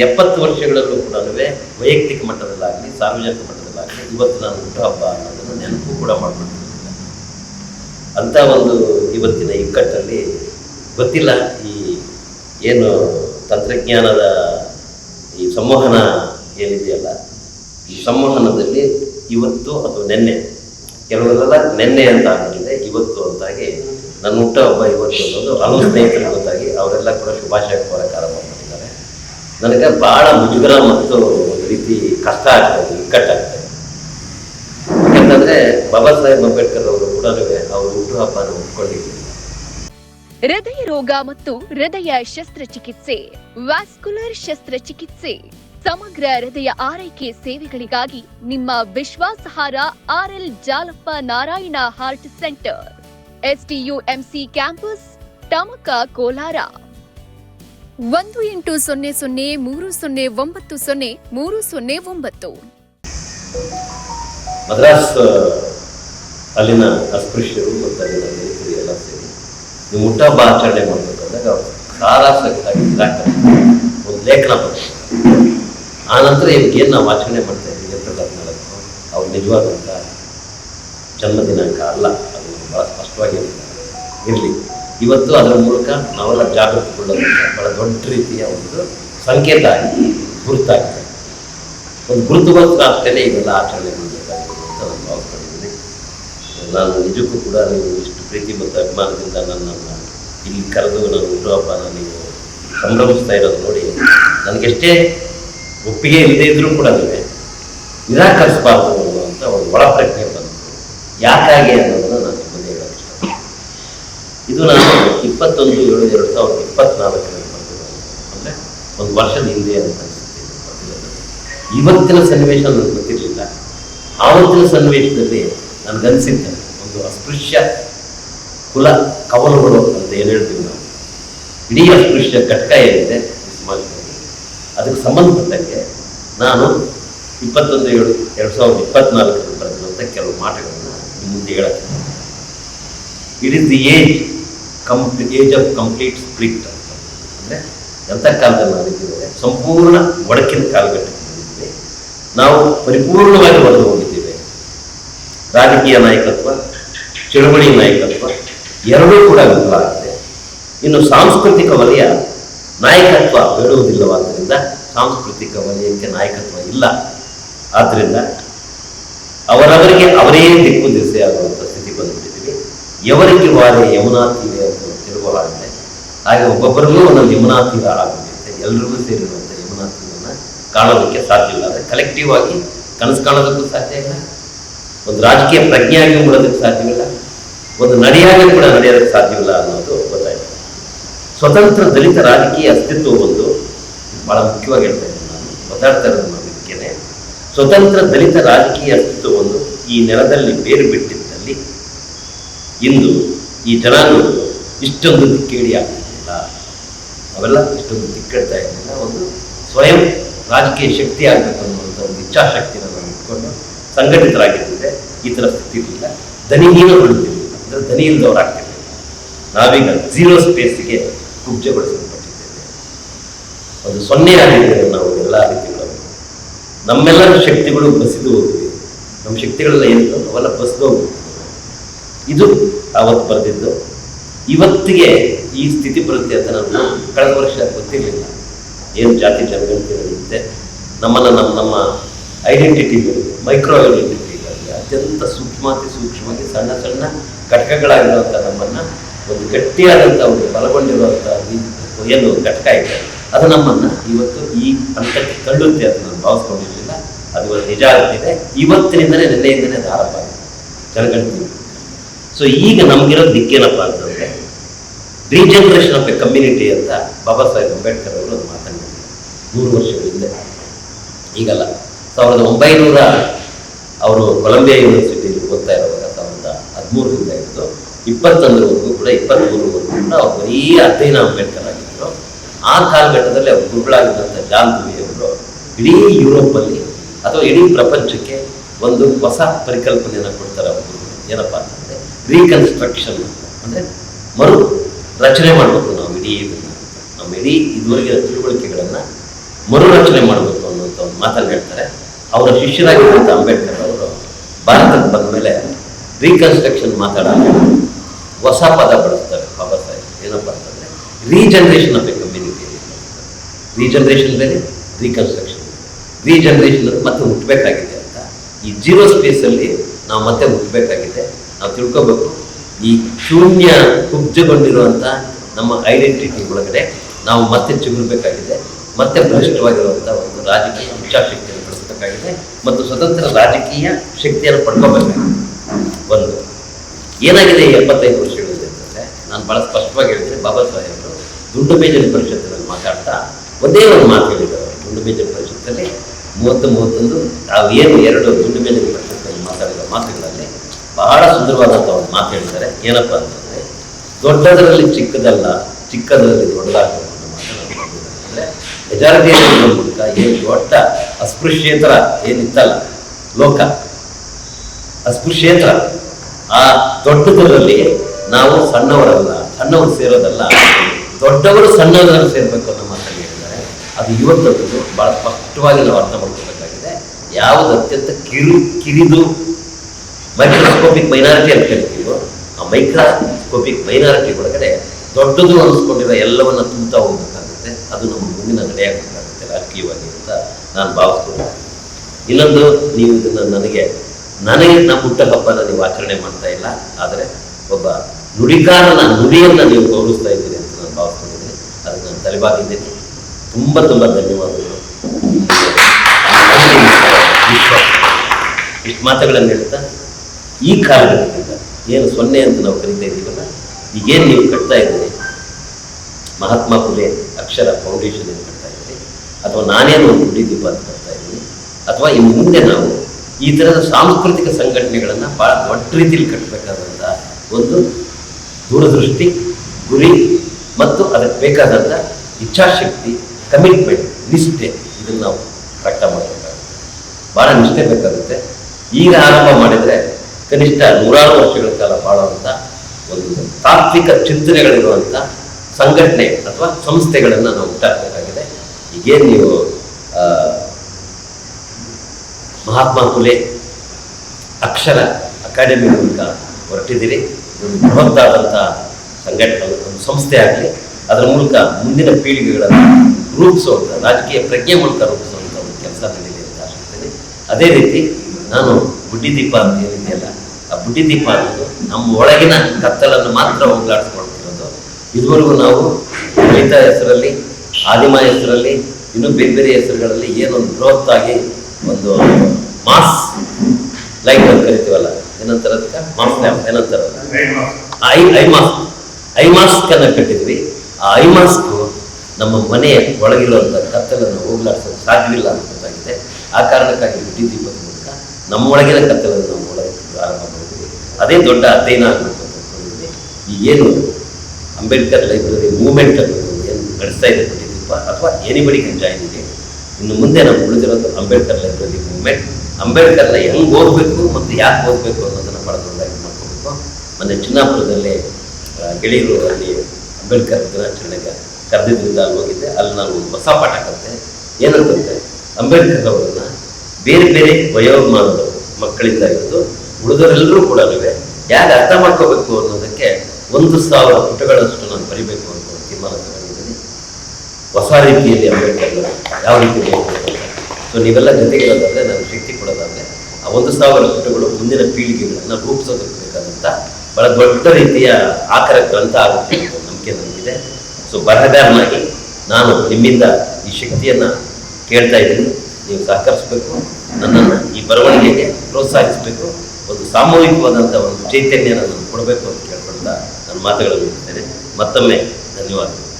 ಎಪ್ಪತ್ತು ವರ್ಷಗಳಲ್ಲೂ ಕೂಡ ವೈಯಕ್ತಿಕ ಮಟ್ಟದಲ್ಲಾಗಲಿ, ಸಾರ್ವಜನಿಕ ಮಟ್ಟದಲ್ಲಾಗಲಿ ಇವತ್ತು ನಾನು ಹುಟ್ಟುಹಬ್ಬ ಅನ್ನೋದನ್ನು ನೆನಪು ಕೂಡ ಮಾಡ್ಕೊಂಡಿರಲಿಲ್ಲ ಅಂಥ ಒಂದು ಇವತ್ತಿನ ಇಕ್ಕಟ್ಟಲ್ಲಿ ಗೊತ್ತಿಲ್ಲ ಈ ಏನು ತಂತ್ರಜ್ಞಾನದ ಈ ಸಂವಹನ ಏನಿದೆಯಲ್ಲ, ಈ ಸಂವಹನದಲ್ಲಿ ಇವತ್ತು ಅಥವಾ ನಿನ್ನೆ, ಕೆಲವರೆಲ್ಲ ನೆನ್ನೆ ಅಂತ ಆಗಿದೆ ಇವತ್ತು ಅಂತಾಗಿ ನನ್ನ ಹುಟ್ಟುಹಬ್ಬ ಇವತ್ತು ಅನ್ನೋದು ಹಲವು ಸ್ನೇಹಿತರು ಗೊತ್ತಾಗಿ ಅವರೆಲ್ಲ ಕೂಡ ಶುಭಾಶಯ ಕೋರಕ್ಕೆ ಆರಂಭ ನನಗೆ ಬಹಳ ಮುಜುಗರ ಮತ್ತು ರೀತಿ ಕಷ್ಟ ಆಗ್ತದೆ, ಇಕ್ಕಟ್ಟಾಗ್ತದೆ. ಯಾಕಂತಂದ್ರೆ ಬಾಬಾ ಸಾಹೇಬ್ ಅಂಬೇಡ್ಕರ್ ಅವರು ಕೂಡ ಅವರು ಹುಟ್ಟುಹಬ್ಬನ ಒಪ್ಕೊಂಡಿರ್ಲಿಲ್ಲ ಹೃದಯ ರೋಗ ಮತ್ತು ಹೃದಯ ಶಸ್ತ್ರಚಿಕಿತ್ಸೆ, ವ್ಯಾಸ್ಕುಲರ್ ಶಸ್ತ್ರಚಿಕಿತ್ಸೆ, ಸಮಗ್ರ ಹೃದಯ ಆರೈಕೆ ಸೇವೆಗಳಿಗಾಗಿ ನಿಮ್ಮ ವಿಶ್ವಾಸಹಾರ R L Jalappa Narayana heart centre STUMC campus Tamaka Kolar. ಒಂದು ಎಂಟು ಸೊನ್ನೆ ಸೊನ್ನೆ ಮೂರು ಸೊನ್ನೆ ಒಂಬತ್ತು ಸೊನ್ನೆ ಮೂರು ಸೊನ್ನೆ ಒಂಬತ್ತು. ಮದ್ರಾಸ್ ಅಲ್ಲಿನ ಅಸ್ಪೃಶ್ಯರು ಮತ್ತು ಅಲ್ಲಿನ ಎಲ್ಲ ಸೇರಿ. ನೀವು ಹುಟ್ಟಹಬ್ಬ ಆಚರಣೆ ಮಾಡಬೇಕಂದಾಗ ಸಾರಾಸಕ್ತಾಗಿ ದಾಖಲೆ ಒಂದು ಲೇಖನ ಆ ನಂತರ ಏನು ನಾವು ಆಚರಣೆ ಮಾಡ್ತಾ ಇದ್ದೀವಿ ಏಪ್ರಿಲ್ ಹದಿನಾಲ್ಕು ಅವ್ರ ನಿಜವಾದಂಥ ಜನ್ಮ ದಿನಾಂಕ ಅಲ್ಲ, ಅದು ಭಾಳ ಸ್ಪಷ್ಟವಾಗಿ ಇರಲಿ. ಇವತ್ತು ಅದರ ಮೂಲಕ ನಾವೆಲ್ಲ ಜಾಗೃತಿಗೊಳ್ಳೋದಂತ ಬಹಳ ದೊಡ್ಡ ರೀತಿಯ ಒಂದು ಸಂಕೇತ ಆಗಿ ಗುರುತಾಗಿದೆ. ಒಂದು ಗುರುತುಗೋಸ್ಕರ ಅಷ್ಟೇ ಇವೆಲ್ಲ ಆಚರಣೆ ಮಾಡಬೇಕಾಗಿದೆ ಅಂತ ನಾನು ಭಾವಿಸ್ಕೊಂಡಿದ್ದೀನಿ. ನಾನು ನಿಜಕ್ಕೂ ಕೂಡ ನೀವು ಇಷ್ಟು ಪ್ರೀತಿ ಮತ್ತು ಅಭಿಮಾನದಿಂದ ನನ್ನನ್ನು ಇಲ್ಲಿ ಕರೆದು ನಾನು ಹುಟ್ಟುಹಬ್ಬನ ನೀವು ಸಂಭ್ರಮಿಸ್ತಾ ಇರೋದು ನೋಡಿ, ನನಗೆಷ್ಟೇ ಒಪ್ಪಿಗೆ ಇಲ್ಲದೇ ಇದ್ರೂ ಕೂಡ ನಿರಾಕರಿಸಬಾರ್ದು ಅಂತ ಒಂದು ಒಳ ಪ್ರಜ್ಞೆ ಬಂತು. ಯಾಕಾಗಿ ಅನ್ನೋದನ್ನು ನಾನು ನಿಮ್ಮದೇ ಹೇಳೋಕ್ಕೆ ಇಷ್ಟಪಡ್ತೀನಿ ಇದು ನಾನು ಇಪ್ಪತ್ತೊಂದು ಏಳು ಎರಡು ಸಾವಿರದ ಇಪ್ಪತ್ನಾಲ್ಕರಲ್ಲಿ ಬಂದಿದೆ ಅಂದರೆ ಒಂದು ವರ್ಷದ ಹಿಂದೆ ಅಂತ ಅನಿಸುತ್ತೆ. ಇವತ್ತಿನ ಸನ್ನಿವೇಶ ನನಗೆ ಗೊತ್ತಿರಲಿಲ್ಲ. ಆವತ್ತಿನ ಸನ್ನಿವೇಶದಲ್ಲಿ ನನಗನ್ಸಿದ್ದೆ ಒಂದು ಅಸ್ಪೃಶ್ಯ ಕುಲ ಕವಲುಗಳು ಅಂತ ಏನು ಹೇಳ್ತೀವಿ ನಾವು. ಇಡೀ ಅಸ್ಪೃಶ್ಯ ಘಟಕ ಏನಿದೆ ಸಮಾಜದಲ್ಲಿ. ಅದಕ್ಕೆ ಸಂಬಂಧಪಟ್ಟಂಗೆ ನಾನು ಇಪ್ಪತ್ತೊಂದು ಏಳು ಎರಡು ಸಾವಿರದ ಇಪ್ಪತ್ನಾಲ್ಕರಲ್ಲಿ ಬರೆದಿರುವಂಥ ಕೆಲವು ಮಾತುಗಳನ್ನು ಮುಂದೆ ಹೇಳುತ್ತೇನೆ ಇಟ್ ಇಸ್ ದಿ ಏಜ್ ಕಂಪ್ಲಿ ಏಜ್ ಆಫ್ ಕಂಪ್ಲೀಟ್ ಸ್ಪ್ಲಿಟ್ ಅಂತ. ಅಂದರೆ ಎಂಥ ಕಾಲದಲ್ಲಿ ಸಂಪೂರ್ಣ ಒಡಕಿನ ಕಾಲಘಟ್ಟದಲ್ಲಿದ್ದೇವೆ. ನಾವು ಪರಿಪೂರ್ಣವಾಗಿ ಬಂದು ಹೋಗಿದ್ದೇವೆ. ರಾಜಕೀಯ ನಾಯಕತ್ವ, ಚಳವಳಿ ನಾಯಕತ್ವ ಎರಡೂ ಕೂಡ ಆಗುತ್ತೆ ಇನ್ನು ಸಾಂಸ್ಕೃತಿಕ ವಲಯ ನಾಯಕತ್ವ ಬೇಡುವುದಿಲ್ಲವಾದ್ದರಿಂದ ಸಾಂಸ್ಕೃತಿಕ ವಲಯಕ್ಕೆ ನಾಯಕತ್ವ ಇಲ್ಲ. ಆದ್ದರಿಂದ ಅವರವರಿಗೆ ಅವರೇ ದಿಕ್ಕು ದಿಸೆಯಾಗುವಂಥ ಸ್ಥಿತಿ ಬಂದುಬಿಟ್ಟಿದ್ದೀವಿ ಎವರಿಗೆ ವಾದೆ ಯಮುನಾ ತೀರೆ ಹಾಗೆ ಒಬ್ಬೊಬ್ಬರಲ್ಲೂ ಒಂದು ಯಮುನಾ ತೀರ ಎಲ್ರಿಗೂ ಸೇರಿರುವಂಥ ಯಮುನಾ ತೀರನ ಕಾಣೋದಕ್ಕೆ ಸಾಧ್ಯವಿಲ್ಲ ಅಂದರೆ ಕಲೆಕ್ಟಿವ್ ಆಗಿ ಕನಸು ಕಾಣೋದಕ್ಕೂ ಸಾಧ್ಯ ಇಲ್ಲ. ಒಂದು ರಾಜಕೀಯ ಪ್ರಜ್ಞೆಯಾಗಿ ಮೂಡೋದಕ್ಕೆ ಸಾಧ್ಯವಿಲ್ಲ ಒಂದು ನಡೆಯಾಗಿ ಕೂಡ ನಡೆಯೋದಕ್ಕೆ ಸಾಧ್ಯವಿಲ್ಲ ಅನ್ನೋದು ಗೊತ್ತಾಯ್ತು. ಸ್ವತಂತ್ರ ದಲಿತ ರಾಜಕೀಯ ಅಸ್ತಿತ್ವ ಒಂದು ಬಹಳ ಮುಖ್ಯವಾಗಿ ಹೇಳ್ತಾ ಇದ್ದೀನಿ ನಾನು. ಒತ್ತಾಡ್ತಾ ಇರೋದು ನಾನು ಇದಕ್ಕೇನೆ ಸ್ವತಂತ್ರ ದಲಿತ ರಾಜಕೀಯ ಅಸ್ತಿತ್ವ ಒಂದು ಈ ನೆಲದಲ್ಲಿ ಬೇರು ಬಿಟ್ಟಿದ್ದಲ್ಲಿ ಇಂದು ಈ ಜನಾಂಗಗಳು ಇಷ್ಟೊಂದು ಕೇಳಿ ಆಗ್ತಿರಲಿಲ್ಲ ಅವೆಲ್ಲ ಇಷ್ಟೊಂದು ತಿಕ್ಕಡ್ತಾ ಇದ್ದಿಲ್ಲ ಒಂದು ಸ್ವಯಂ ರಾಜಕೀಯ ಶಕ್ತಿ ಆಗಬೇಕು ಅನ್ನುವಂಥ ಒಂದು ಇಚ್ಛಾಶಕ್ತಿನ ನಾವು ಇಟ್ಕೊಂಡು ಸಂಘಟಿತರಾಗಿದ್ದರೆ ಈ ಥರ ಸ್ಥಿತಿ ಇರಲಿಲ್ಲ. ದನಿಹೀನಗೊಳ್ಳುತ್ತಿರಲಿಲ್ಲ ಅಂದರೆ ದನಿ ಇಲ್ಲದವರಾಗ್ತಿರಲಿಲ್ಲ ನಾವೀಗ ಝೀರೋ ಸ್ಪೇಸ್ಗೆ ಕುಬ್ಜಗೊಳಿಸಲ್ಪಟ್ಟಿದ್ದೇವೆ. ಅದು ಸೊನ್ನೆ ಆಗಿದ್ದೇವೆ ನಾವು ಎಲ್ಲ ರೀತಿಗಳಲ್ಲೂ ನಮ್ಮೆಲ್ಲರ ಶಕ್ತಿಗಳು ಬಸಿದು ಹೋಗಿವೆ ನಮ್ಮ ಶಕ್ತಿಗಳೆಲ್ಲ ಏನಿತ್ತು ಅವೆಲ್ಲ ಬಸಿದು ಹೋಗ್ಬಿಟ್ಟಿವೆ ಇದು ಅವತ್ತು ಬರೆದಿದ್ದು. ಇವತ್ತಿಗೆ ಈ ಸ್ಥಿತಿ ಬರುತ್ತೆ ಅಂತ ನಾನು ಕಳೆದ ವರ್ಷ ಗೊತ್ತಿರಲಿಲ್ಲ. ಏನು ಜಾತಿ ಜನಗಣತಿ ನಡೆಯುತ್ತೆ ನಮ್ಮನ್ನು ನಮ್ಮ ನಮ್ಮ ಐಡೆಂಟಿಟಿಗಳು ಮೈಕ್ರೋ ಐಡೆಂಟಿಟಿಗಳಲ್ಲಿ ಅತ್ಯಂತ ಸೂಕ್ಷ್ಮಾತಿ ಸೂಕ್ಷ್ಮವಾಗಿ ಸಣ್ಣ ಸಣ್ಣ ಘಟಕಗಳಾಗಿರುವಂಥ ನಮ್ಮನ್ನು, ಒಂದು ಗಟ್ಟಿಯಾದಂಥ ಒಂದು ಬಲಗೊಂಡಿರುವಂಥ ಏನು ಘಟಕ ಇದೆ. ಅದು ನಮ್ಮನ್ನು ಇವತ್ತು ಈ ಹಂತಕ್ಕೆ ತಳ್ಳುತ್ತೆ ಅಂತ ನಾನು ಭಾವಿಸ್ಕೊಂಡಿರಲಿಲ್ಲ. ಅದು ಒಂದು ನಿಜ ಆಗ್ತಿದೆ. ಇವತ್ತಿನಿಂದಲೇ ನೆಲೆಯಿಂದಲೇ ಅದು ಆರಂಭ ಆಗಿದೆ. ಜನಗಣತಿ. ಸೊ ಈಗ ನಮಗಿರೋ ದಿಕ್ಕೇನಪ್ಪ ಅಂತಂದರೆ ರೀಜನರೇಷನ್ ಆಫ್ ಎ ಕಮ್ಯುನಿಟಿ ಅಂತ ಬಾಬಾ ಸಾಹೇಬ್ ಅಂಬೇಡ್ಕರ್ ಅವರು ಒಂದು ಮಾತನಾಡಿದ್ರು ನೂರು ವರ್ಷಗಳ ಹಿಂದೆ ಈಗಲ್ಲ. ಸಾವಿರದ ಒಂಬೈನೂರ ಅವರು ಕೊಲಂಬಿಯಾ ಯೂನಿವರ್ಸಿಟಿಯಲ್ಲಿ ಓದ್ತಾ ಇರುವಾಗ ಸಾವಿರದ ಹದಿಮೂರರಿಂದ ಹಿಡಿದು ಇಪ್ಪತ್ತೊಂದರವರೆಗೂ ಕೂಡ ಇಪ್ಪತ್ತ್ಮೂರವರೆಗೂ ಕೂಡ ಅವ್ರು ಬರೀ ಅಧ್ಯಯನ ಅಂಬೇಡ್ಕರ್ ಆಗಿದ್ದರು ಆ ಕಾಲಘಟ್ಟದಲ್ಲಿ ಅವ್ರ ಗುರುಗಳಾಗಿದ್ದಂಥ ಜಾನ್ ಅವರು ಇಡೀ ಯುರೋಪಲ್ಲಿ ಅಥವಾ ಇಡೀ ಪ್ರಪಂಚಕ್ಕೆ ಒಂದು ಹೊಸ ಪರಿಕಲ್ಪನೆಯನ್ನು ಕೊಡ್ತಾರೆ ಅವರು ಏನಪ್ಪ ಅಂತಂದರೆ ರೀಕನ್ಸ್ಟ್ರಕ್ಷನ್ ಅಂದರೆ ಮರು ರಚನೆ ಮಾಡಬೇಕು ನಾವು ಇಡೀ ನಮ್ಮ ಇಡೀ ಇದುವರೆಗಿನ ತಿಳುವಳಿಕೆಗಳನ್ನು ಮರುರಚನೆ ಮಾಡಬೇಕು ಅನ್ನುವಂಥ ಒಂದು ಮಾತನ್ನು ಹೇಳ್ತಾರೆ. ಅವರ ಶಿಷ್ಯರಾಗಿರುವಂಥ ಅಂಬೇಡ್ಕರ್ ಅವರು ಭಾರತಕ್ಕೆ ಬಂದ ಮೇಲೆ ರೀಕನ್ಸ್ಟ್ರಕ್ಷನ್ ಮಾತಾಡೋದು ಹೊಸ ಪದ ಬಳಸ್ತಾರೆ ಬಾಬಾ ಸಾಹೇಬ್. ಏನಪ್ಪ ಅಂತಂದರೆ regeneration of a community regeneration ಬೇರೆ ರೀಕನ್ಸ್ಟ್ರಕ್ಷನ್ ರೀಜನರೇಷನ್ ಮತ್ತೆ ಹುಟ್ಟಬೇಕಾಗಿದೆ ಅಂತ. ಈ ಜೀರೋ ಸ್ಪೇಸಲ್ಲಿ ನಾವು ಮತ್ತೆ ಹುಟ್ಟಬೇಕಾಗಿದೆ ನಾವು ತಿಳ್ಕೊಬೇಕು. ಈ ಶೂನ್ಯ ಕುಬ್ಜಗೊಂಡಿರುವಂಥ ನಮ್ಮ ಐಡೆಂಟಿಟಿ ಒಳಗಡೆ ನಾವು ಮತ್ತೆ ಚಿಗುರಬೇಕಾಗಿದೆ, ಮತ್ತೆ ಬಲಿಷ್ಠವಾಗಿರುವಂಥ ಒಂದು ರಾಜಕೀಯ ಇಚ್ಛಾಶಕ್ತಿಯನ್ನು ಬೆಳೆಸಬೇಕಾಗಿದೆ ಮತ್ತು ಸ್ವತಂತ್ರ ರಾಜಕೀಯ ಶಕ್ತಿಯನ್ನು ಪಡ್ಕೋಬೇಕಾಗಿದೆ ಒಂದು ಏನಾಗಿದೆ ಎಪ್ಪತ್ತೈದು ವರ್ಷ ವರ್ಷಗಳಲ್ಲಿ ಅಂತಂದರೆ ನಾನು ಭಾಳ ಸ್ಪಷ್ಟವಾಗಿ ಹೇಳಿದ್ರೆ ಬಾಬಾ ಸಾಹೇಬರು ದುಂಡು ಮೇಜನ ಪರಿಷತ್ತಿನಲ್ಲಿ ಮಾತಾಡ್ತಾ ಒಂದೇ ಒಂದು ಮಾತು ಹೇಳಿದ್ದಾರೆ. ದುಂಡು ಮೇಜಿನ ಪರಿಷತ್ತಲ್ಲಿ ಮೂವತ್ತು ಮೂವತ್ತೊಂದು ಏನು ಎರಡು ದುಂಡು ಮೇಜಿನ ಪರಿಷತ್ತಿನಲ್ಲಿ ಮಾತಾಡಿದ ಮಾತುಗಳಲ್ಲಿ ಬಹಳ ಸುಂದರವಾದಂಥ ಒಂದು ಮಾತು ಹೇಳ್ತಾರೆ. ಏನಪ್ಪ ಅಂತಂದರೆ, ದೊಡ್ಡದರಲ್ಲಿ ಚಿಕ್ಕದಲ್ಲ, ಚಿಕ್ಕದರಲ್ಲಿ ದೊಡ್ಡದಾಗಬೇಕು ಅನ್ನೋ ಮಾತನ್ನು ಅಂದರೆ ಮೆಜಾರಿಟಿ ಮೂಲಕ ಏನು ದೊಡ್ಡ ಅಸ್ಪೃಶ್ಯೇತರ ಏನಿತ್ತಲ್ಲ, ಲೋಕ. ಅಸ್ಪೃಶ್ಯೇತರ. ಆ ದೊಡ್ಡದರಲ್ಲಿ ನಾವು ಸಣ್ಣವರಲ್ಲ, ಸಣ್ಣವರು ಸೇರೋದಲ್ಲ. ದೊಡ್ಡವರು ಸಣ್ಣವರಲ್ಲಿ ಸೇರಬೇಕು ಅನ್ನೋ ಮಾತನ್ನು ಹೇಳಿದ್ದಾರೆ. ಅದು ಇವತ್ತದ್ದು ಬಹಳ ಸ್ಪಷ್ಟವಾಗಿ ನಾವು ಅರ್ಥ ಮಾಡ್ಕೋಬೇಕಾಗಿದೆ ಯಾವುದು ಅತ್ಯಂತ ಕಿರು ಕಿರಿದು ಮೈಕ್ರೋಸ್ಕೋಪಿಕ್ ಮೈನಾರಿಟಿ ಅಂತ ಹೇಳ್ತೀವೋ ಆ ಮೈಕ್ರೋಸ್ಕೋಪಿಕ್ ಮೈನಾರಿಟಿ ಒಳಗಡೆ ದೊಡ್ಡದು ಅನಿಸ್ಕೊಂಡಿರೋ ಎಲ್ಲವನ್ನ ತುಂಬುತ್ತಾ ಹೋಗ್ಬೇಕಾಗುತ್ತೆ. ಅದು ನಮ್ಮ ಮುಂದಿನ ನಡೆಯಾಗಬೇಕಾಗುತ್ತೆ ರಾಜಕೀಯವಾಗಿ ಅಂತ ನಾನು ಭಾವಿಸ್ತೀನಿ ಇನ್ನೊಂದು ನೀವು ಇದನ್ನು ನನಗೆ ನನಗೆ ನಮ್ಮ ಹುಟ್ಟಹಬ್ಬನ ನೀವು ಆಚರಣೆ ಮಾಡ್ತಾ ಇಲ್ಲ, ಆದರೆ ಒಬ್ಬ ನುಡಿಕಾರನ ನುಡಿಯನ್ನು ನೀವು ಗೌರವಿಸ್ತಾ ಇದ್ದೀರಿ ಅಂತ ನಾನು ಭಾವಿಸ್ಕೊಂಡಿದ್ದೀನಿ. ಅದಕ್ಕೆ ನಾನು ತಲೆಬಾಗಿದ್ದೀನಿ ತುಂಬ ತುಂಬ ಧನ್ಯವಾದಗಳು. ಇಷ್ಟು ಮಾತುಗಳನ್ನು ಹೇಳ್ತಾ ಈ ಕಾಲಘಟ್ಟದಿಂದ ಏನು ಸೊನ್ನೆ ಅಂತ ನಾವು ಕರಿತಾ ಇದ್ದೀವಲ್ಲ, ಈಗೇನು ನೀವು ಕಟ್ತಾ ಇದ್ದೀರಿ? ಮಹಾತ್ಮ ಫುಲೆ ಅಕ್ಷರ ಫೌಂಡೇಶನ್ ಏನು ಕಟ್ತಾ ಇದ್ದೀರಿ? ಅಥವಾ ನಾನೇನು ಒಂದು ದೀಪ ಅಂತ ಕಟ್ತಾ ಇದ್ದೀನಿ? ಅಥವಾ ಇನ್ನು ಮುಂದೆ ನಾವು ಈ ಥರದ ಸಾಂಸ್ಕೃತಿಕ ಸಂಘಟನೆಗಳನ್ನು ಭಾಳ ದೊಡ್ಡ ರೀತಿಯಲ್ಲಿ ಕಟ್ಟಬೇಕಾದಂಥ ಒಂದು ದೂರದೃಷ್ಟಿ, ಗುರಿ ಮತ್ತು ಅದಕ್ಕೆ ಬೇಕಾದಂಥ ಇಚ್ಛಾಶಕ್ತಿ ಕಮಿಟ್ಮೆಂಟ್ ನಿಷ್ಠೆ ಇದನ್ನು ನಾವು ಕಟ್ಟ ಮಾಡಬೇಕಾಗುತ್ತೆ. ಭಾಳ ನಿಷ್ಠೆ ಬೇಕಾಗುತ್ತೆ. ಈಗ ಆರಂಭ ಮಾಡಿದರೆ ಕನಿಷ್ಠ ನೂರಾರು ವರ್ಷಗಳ ಕಾಲ ಬಾಳುವಂಥ ಒಂದು ತಾತ್ವಿಕ ಚಿಂತನೆಗಳಿರುವಂಥ ಸಂಘಟನೆ ಅಥವಾ ಸಂಸ್ಥೆಗಳನ್ನು ನಾವು ಹುಟ್ಟಾಕಬೇಕಾಗಿದೆ. ಈಗೇನು ನೀವು ಮಹಾತ್ಮ ಫುಲೆ ಅಕ್ಷರ ಅಕಾಡೆಮಿ ಮೂಲಕ ಹೊರಟಿದ್ದೀರಿ. ಒಂದು ಬೃಹತ್ತಾದಂಥ ಸಂಘಟನೆ, ಒಂದು ಸಂಸ್ಥೆ ಆಗಲಿ, ಅದರ ಮೂಲಕ ಮುಂದಿನ ಪೀಳಿಗೆಗಳನ್ನು ರೂಪಿಸುವಂಥ ರಾಜಕೀಯ ಪ್ರಜ್ಞೆ ಮೂಲಕ ರೂಪಿಸುವಂಥ ಒಂದು ಕೆಲಸ ನಡೀಲಿ ಅಂತ ಆಶಿಸ್ತೇನೆ. ಅದೇ ರೀತಿ ನಾನು ಗುಡ್ಡಿದೀಪ ಅಂತ ಏನಿದೆಯಲ್ಲ ಆ ದೀಪ ಅನ್ನೋದು ನಮ್ಮ ಒಳಗಿನ ಕತ್ತಲನ್ನು ಮಾತ್ರ ಹೋಗ್ಲಾಡಿಸ್ಕೊಳ್ತಿರೋದು. ಇದುವರೆಗೂ ನಾವು ದಲಿತ ಹೆಸರಲ್ಲಿ ಆದಿಮ ಹೆಸರಲ್ಲಿ ಇನ್ನೂ ಬೇರೆ ಬೇರೆ ಹೆಸರುಗಳಲ್ಲಿ ಏನೊಂದು ಬೃಹತ್ತಾಗಿ ಒಂದು ಮಾಸ್ ಲೈಟ್ ಅಂತ ಕರಿತೀವಲ್ಲ ಏನಂತಾರೆ ಅದಕ್ಕೆ? ಮಾಸ್ lab I I mask I mask ಅನ್ನ ಕಟ್ಟಿದ್ವಿ ಆ ಐ ಮಾಸ್ಕ್ ನಮ್ಮ ಮನೆಯ ಒಳಗಿರುವಂಥ ಕತ್ತಲನ್ನು ಹೋಗ್ಲಾಡಿಸಲು ಸಾಧ್ಯವಿಲ್ಲ ಅಂತ ಗೊತ್ತಾಗಿದೆ. ಆ ಕಾರಣಕ್ಕಾಗಿ ಬಿಟ್ಟಿ ದೀಪದ ಮೂಲಕ ನಮ್ಮೊಳಗಿನ ಕತ್ತಲನ್ನು ಪ್ರಾರಂಭ ಅದೇ ದೊಡ್ಡ ಅಧ್ಯಯನ ಅಂದ್ಕೊಂಡಿದ್ವಿ ಈ ಏನು ಅಂಬೇಡ್ಕರ್ ಲೈಬ್ರರಿ ಮೂವ್ಮೆಂಟ್ ಏನು ನಡೆಸ್ತಾ ಇದೆ ಬಿಟ್ಟಿ ದೀಪ ಅಥವಾ ಎನಿಬಡಿ ಇದೆ? ಇನ್ನು ಮುಂದೆ ನಾವು ಉಳಿದಿರೋದು ಅಂಬೇಡ್ಕರ್ ಲೈಬ್ರರಿ ಮೂವ್ಮೆಂಟ್. ಅಂಬೇಡ್ಕರ್ನ ಹೆಂಗೆ ಓದಬೇಕು ಮತ್ತು ಯಾಕೆ ಓದಬೇಕು ಅನ್ನೋದನ್ನು ಭಾಳ ದೊಡ್ಡದಾಗಿ ಮಾಡ್ಕೋಬೇಕು? ಮೊನ್ನೆ ಚಿನ್ನಾಪುರದಲ್ಲಿ ಗೆಳೆಯರು ಅಲ್ಲಿ ಅಂಬೇಡ್ಕರ್ ದಿನಾಚರಣೆಗೆ ಕರೆದಿದ್ದರಿಂದ ಅಲ್ಲಿ ಹೋಗಿದ್ದೆ. ಅಲ್ಲಿ ನಾನು ಒಂದು ಹೊಸ ಪಾಠ ಕಲಿತೆ. ಏನಂತಂದರೆ ಅಂಬೇಡ್ಕರ್ ಅವರನ್ನು ಬೇರೆ ಬೇರೆ ವಯೋಮಾನದ ಮಕ್ಕಳಿಂದ ಹಿಡಿದು ಉಳಿದವರೆಲ್ಲರೂ ಕೂಡ ಯಾಕೆ ಅರ್ಥ ಮಾಡ್ಕೋಬೇಕು ಅನ್ನೋದಕ್ಕೆ ಒಂದು ಸಾವಿರ ಪುಟಗಳಷ್ಟು ನಾನು ಬರಿಬೇಕು ಅಂತ ತೀರ್ಮಾನ ತಗೊಂಡಿದ್ದೀನಿ. ಹೊಸ ರೀತಿಯಲ್ಲಿ ಅಂಬೇಡ್ಕರ್ ಯಾವ ರೀತಿ ಸೊ ನೀವೆಲ್ಲ ಜೊತೆಗಿರೋದಾದ್ರೆ ನಾನು ಶಕ್ತಿ ಕೊಡೋದಾದ್ರೆ ಆ ಒಂದು ಸಾವಿರ ಪುಟಗಳು ಮುಂದಿನ ಪೀಳಿಗೆಗಳನ್ನು ರೂಪಿಸೋದಕ್ಕೆ ಬೇಕಾದಂಥ ಬಹಳ ದೊಡ್ಡ ರೀತಿಯ ಆಕರ ಗ್ರಂಥ ಆಗುತ್ತೆ ಅಂತ ನಂಬಿಕೆ ನನಗಿದೆ. ಸೊ ಬರಹಗಾರನಾಗಿ ನಾನು ನಿಮ್ಮಿಂದ ಈ ಶಕ್ತಿಯನ್ನು ಕೇಳ್ತಾ ಇದ್ದೀನಿ. ನೀವು ಸಹಕರಿಸಬೇಕು. ನನ್ನನ್ನು ಈ ಬರವಣಿಗೆಗೆ ಪ್ರೋತ್ಸಾಹಿಸಬೇಕು. ಒಂದು ಸಾಮೂಹಿಕವಾದಂಥ ಒಂದು ಚೈತನ್ಯ ನಾನು ಕೊಡಬೇಕು ಅಂತ ಕೇಳ್ಕೊಳ್ತಾ ನನ್ನ ಮಾತುಗಳನ್ನು ಮುಗಿಸ್ತೇನೆ. ಮತ್ತೊಮ್ಮೆ ಧನ್ಯವಾದಗಳು.